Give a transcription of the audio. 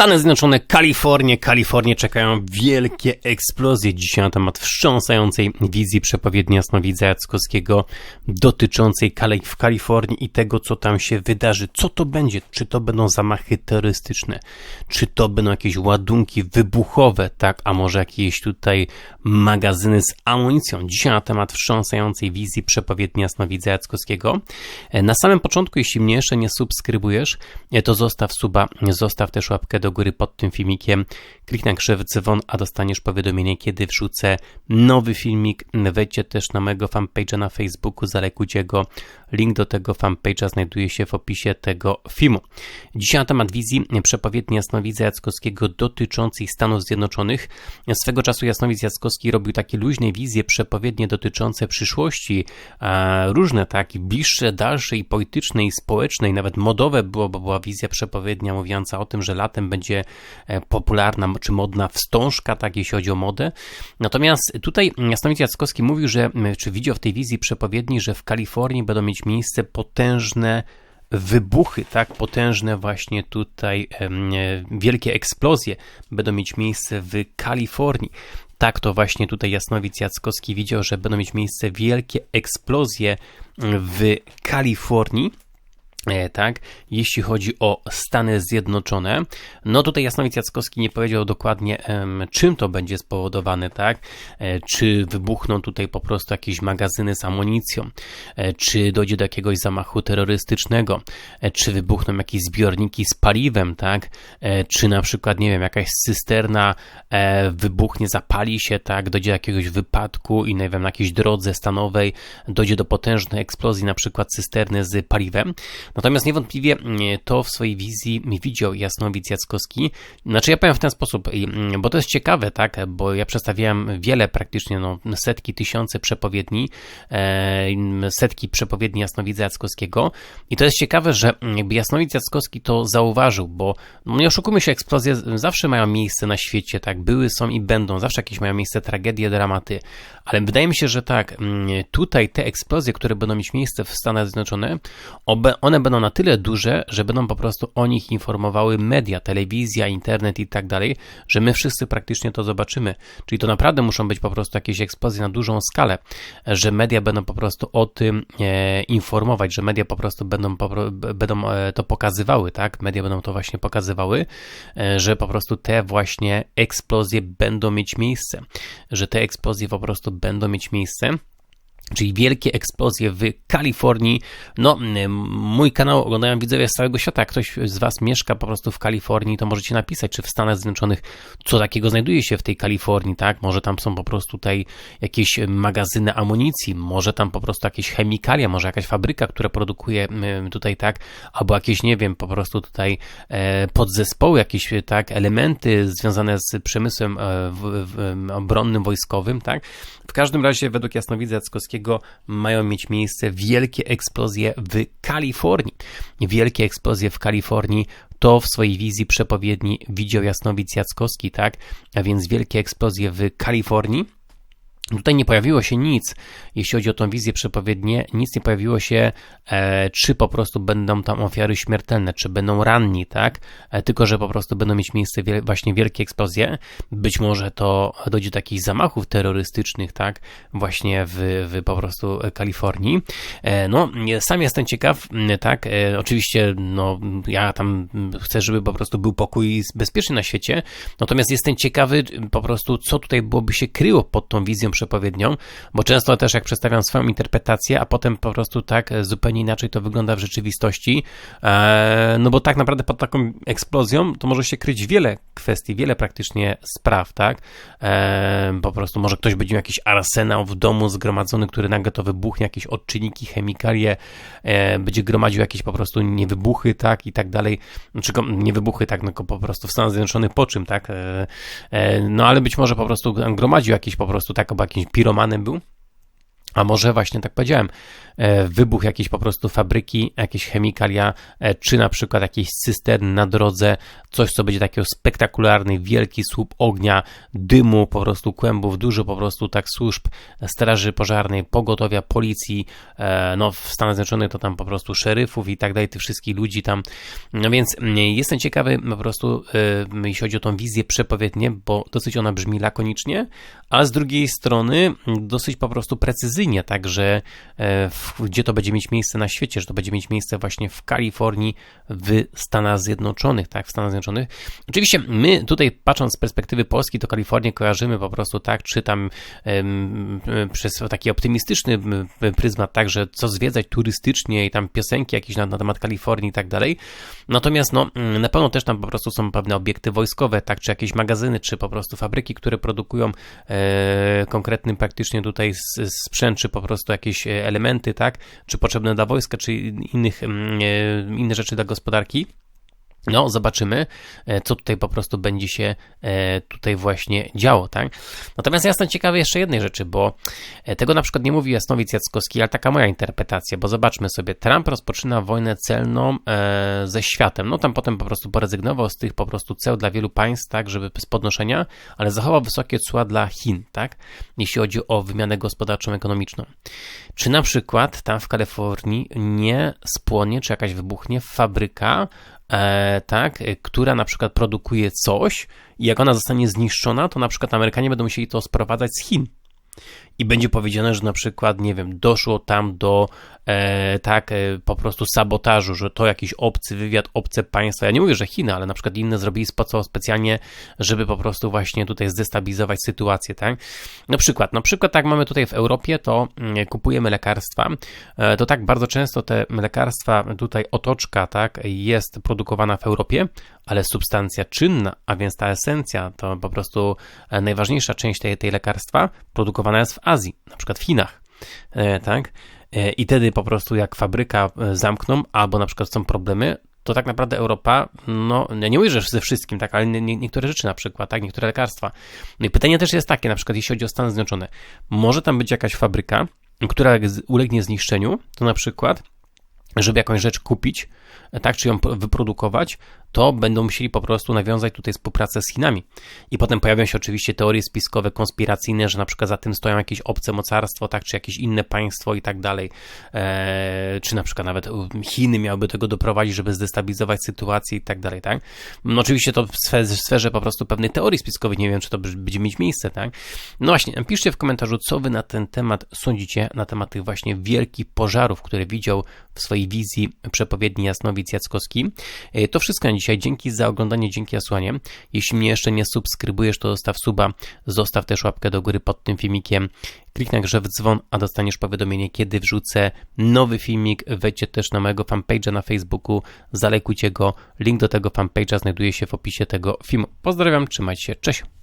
Stany Zjednoczone, Kalifornię. Kalifornię czekają wielkie eksplozje. Dzisiaj na temat wstrząsającej wizji przepowiedni jasnowidza Jackowskiego dotyczącej Kali w Kalifornii i tego, co tam się wydarzy. Co to będzie? Czy to będą zamachy terrorystyczne? Czy to będą jakieś ładunki wybuchowe? Tak, a może jakieś tutaj magazyny z amunicją? Dzisiaj na temat wstrząsającej wizji przepowiedni jasnowidza Jackowskiego. Na samym początku, jeśli mnie jeszcze nie subskrybujesz, to zostaw suba, zostaw też łapkę do góry pod tym filmikiem, kliknij na krzywy dzwon, a dostaniesz powiadomienie, kiedy wrzucę nowy filmik. Wejdźcie też na mojego fanpage'a na Facebooku, zalekujcie go. Link do tego fanpage'a znajduje się w opisie tego filmu. Dzisiaj na temat wizji przepowiedni Jasnowidza Jackowskiego dotyczącej Stanów Zjednoczonych. Swego czasu Jasnowidz Jackowski robił takie luźne wizje przepowiednie dotyczące przyszłości, różne tak, bliższe, dalsze i polityczne i społeczne i nawet modowe było, bo była wizja przepowiednia mówiąca o tym, że latem będzie e, popularna czy modna wstążka, tak jeśli chodzi o modę. Natomiast tutaj Jasnowidz Jackowski mówił, że, czy widział w tej wizji przepowiedni, że w Kalifornii będą mieć miejsce potężne wybuchy, tak, potężne właśnie tutaj wielkie eksplozje będą mieć miejsce w Kalifornii. Tak to właśnie tutaj Jasnowic Jackowski widział, że będą mieć miejsce wielkie eksplozje w Kalifornii. E, tak, jeśli chodzi o Stany Zjednoczone, no tutaj Jasnowic Jackowski nie powiedział dokładnie, czym to będzie spowodowane, tak, e, czy wybuchną tutaj po prostu jakieś magazyny z amunicją, e, czy dojdzie do jakiegoś zamachu terrorystycznego, czy wybuchną jakieś zbiorniki z paliwem, tak, czy na przykład, nie wiem, jakaś cysterna wybuchnie, zapali się, tak, dojdzie do jakiegoś wypadku i, nie wiem, na jakiejś drodze stanowej dojdzie do potężnej eksplozji, na przykład cysterny z paliwem, Natomiast niewątpliwie mm, to w swojej wizji widział Jasnowic Jackowski. Znaczy ja powiem w ten sposób, mm, bo to jest ciekawe, tak, bo ja przedstawiałem wiele, praktycznie no, setki, tysiące przepowiedni, e, setki przepowiedni Jasnowidza Jackowskiego i to jest ciekawe, że mm, jakby Jasnowic Jackowski to zauważył, bo no nie oszukujmy się, eksplozje zawsze mają miejsce na świecie, tak, były, są i będą, zawsze jakieś mają miejsce tragedie, dramaty, ale wydaje mi się, że tak, tutaj te eksplozje, które będą mieć miejsce w Stanach Zjednoczonych, one będą na tyle duże, że będą po prostu o nich informowały media, telewizja, internet i tak dalej, że my wszyscy praktycznie to zobaczymy. Czyli to naprawdę muszą być po prostu jakieś eksplozje na dużą skalę, że media będą po prostu o tym e, informować, że media po prostu będą, będą e, to pokazywały, tak? Media będą to właśnie pokazywały, e, że po prostu te właśnie eksplozje będą mieć miejsce, że te eksplozje po prostu będą mieć miejsce czyli wielkie eksplozje w Kalifornii. No, mój kanał oglądają widzowie z całego świata. Jak ktoś z Was mieszka po prostu w Kalifornii, to możecie napisać, czy w Stanach Zjednoczonych co takiego znajduje się w tej Kalifornii, tak? Może tam są po prostu tutaj jakieś magazyny amunicji, może tam po prostu jakieś chemikalia, może jakaś fabryka, która produkuje tutaj, tak? Albo jakieś, nie wiem, po prostu tutaj e, podzespoły, jakieś, tak? Elementy związane z przemysłem e, obronnym, wojskowym, tak? W każdym razie, według Jasnowidza Jackowskiego mają mieć miejsce wielkie eksplozje w Kalifornii. Wielkie eksplozje w Kalifornii to w swojej wizji przepowiedni widział Jasnowic Jackowski, tak? A więc wielkie eksplozje w Kalifornii Tutaj nie pojawiło się nic, jeśli chodzi o tą wizję przepowiednie, nic nie pojawiło się, e, czy po prostu będą tam ofiary śmiertelne, czy będą ranni, tak? E, tylko, że po prostu będą mieć miejsce właśnie wielkie eksplozje. Być może to dojdzie do jakichś zamachów terrorystycznych, tak? Właśnie w, w po prostu Kalifornii. E, no, sam jestem ciekaw, tak? E, oczywiście, no, ja tam chcę, żeby po prostu był pokój bezpieczny na świecie, natomiast jestem ciekawy po prostu, co tutaj byłoby się kryło pod tą wizją przepowiednią, bo często też jak przedstawiam swoją interpretację, a potem po prostu tak e, zupełnie inaczej to wygląda w rzeczywistości, e, no bo tak naprawdę pod taką eksplozją to może się kryć wiele kwestii, wiele praktycznie spraw, tak? E, po prostu może ktoś będzie miał jakiś arsenał w domu zgromadzony, który nagle to wybuchnie, jakieś odczynniki, chemikalie, będzie gromadził jakieś po prostu niewybuchy, tak? I tak dalej. Znaczy, nie wybuchy, tak, no po prostu w Stanach Zjednoczonych po czym, tak? No ale być może po prostu gromadził jakieś po prostu tak, jakimś piromanem był. A może właśnie tak powiedziałem, e, wybuch jakiejś po prostu fabryki, jakieś chemikalia, e, czy na przykład jakieś cysterny na drodze, coś co będzie takiego spektakularny, wielki słup ognia, dymu, po prostu kłębów, dużo po prostu tak służb straży pożarnej, pogotowia, policji, e, no w Stanach Zjednoczonych to tam po prostu szeryfów i tak dalej, tych wszystkich ludzi tam, no więc mm, jestem ciekawy po prostu, jeśli chodzi o tą wizję przepowiednię, bo dosyć ona brzmi lakonicznie, a z drugiej strony dosyć po prostu precyzyjnie precyzyjnie, tak, że e, gdzie to będzie mieć miejsce na świecie, że to będzie mieć miejsce właśnie w Kalifornii, w Stanach Zjednoczonych, tak, w Stanach Zjednoczonych. Oczywiście my tutaj patrząc z perspektywy Polski, to Kalifornię kojarzymy po prostu tak, czy tam przez taki optymistyczny pryzmat, tak, że co zwiedzać turystycznie i tam piosenki jakieś na, na temat Kalifornii i tak dalej. Natomiast no, na pewno też tam po prostu są pewne obiekty wojskowe, tak, czy jakieś magazyny, czy po prostu fabryki, które produkują e, konkretnym praktycznie tutaj sprzęt czy po prostu jakieś e, elementy, tak, czy potrzebne dla wojska, czy innych, mm, e, inne rzeczy dla gospodarki. No, zobaczymy, e, co tutaj po prostu będzie się e, tutaj właśnie działo, tak? Natomiast ja jestem ciekawy jeszcze jednej rzeczy, bo e, tego na przykład nie mówi Jasnowic Jackowski, ale taka moja interpretacja, bo zobaczmy sobie, Trump rozpoczyna wojnę celną ze światem, no tam potem po prostu porezygnował z tych po prostu ceł dla wielu państw, tak, żeby z podnoszenia, ale zachował wysokie cła dla Chin, tak, jeśli chodzi o wymianę gospodarczą, ekonomiczną. Czy na przykład tam w Kalifornii nie spłonie, czy jakaś wybuchnie fabryka e, tak, e, która na przykład produkuje coś i jak ona zostanie zniszczona, to na przykład Amerykanie będą musieli to sprowadzać z Chin i będzie powiedziane, że na przykład, nie wiem, doszło tam do e, tak, e, po prostu sabotażu, że to jakiś obcy wywiad, obce państwa. Ja nie mówię, że Chiny, ale na przykład inne zrobili co specjalnie, żeby po prostu właśnie tutaj zdestabilizować sytuację, tak? Na przykład, na przykład tak mamy tutaj w Europie, to mm, kupujemy lekarstwa, e, to tak bardzo często te lekarstwa, tutaj otoczka, tak, jest produkowana w Europie, ale substancja czynna, a więc ta esencja, to po prostu e, najważniejsza część tej, tej lekarstwa, produkowana jest w Azji, na przykład w Chinach, e, tak? E, I wtedy po prostu jak fabryka zamkną, albo na przykład są problemy, to tak naprawdę Europa, no nie mówię, że ze wszystkim, tak, ale nie, niektóre rzeczy na przykład, tak, niektóre lekarstwa. No i pytanie też jest takie, na przykład jeśli chodzi o Stany Zjednoczone, może tam być jakaś fabryka, która ulegnie zniszczeniu, to na przykład żeby jakąś rzecz kupić, tak, czy ją wyprodukować, to będą musieli po prostu nawiązać tutaj współpracę z Chinami. I potem pojawią się oczywiście teorie spiskowe, konspiracyjne, że na przykład za tym stoją jakieś obce mocarstwo, tak, czy jakieś inne państwo i tak dalej. Eee, czy na przykład nawet Chiny miałyby tego doprowadzić, żeby zdestabilizować sytuację i tak dalej, tak. No oczywiście to w sferze, w sferze po prostu pewnej teorii spiskowej, nie wiem, czy to będzie mieć miejsce, tak. No właśnie, piszcie w komentarzu, co wy na ten temat sądzicie, na temat tych właśnie wielkich pożarów, które widział w swojej wizji przepowiedni Jasnowic Jackowski. Eee, to wszystko dzisiaj. Dzięki za oglądanie, dzięki za słuchanie. Jeśli mnie jeszcze nie subskrybujesz, to zostaw suba, zostaw też łapkę do góry pod tym filmikiem. Kliknij grze w dzwon, a dostaniesz powiadomienie, kiedy wrzucę nowy filmik. Wejdźcie też na mojego fanpage'a na Facebooku, zalekujcie go. Link do tego fanpage'a znajduje się w opisie tego filmu. Pozdrawiam, trzymajcie się, cześć!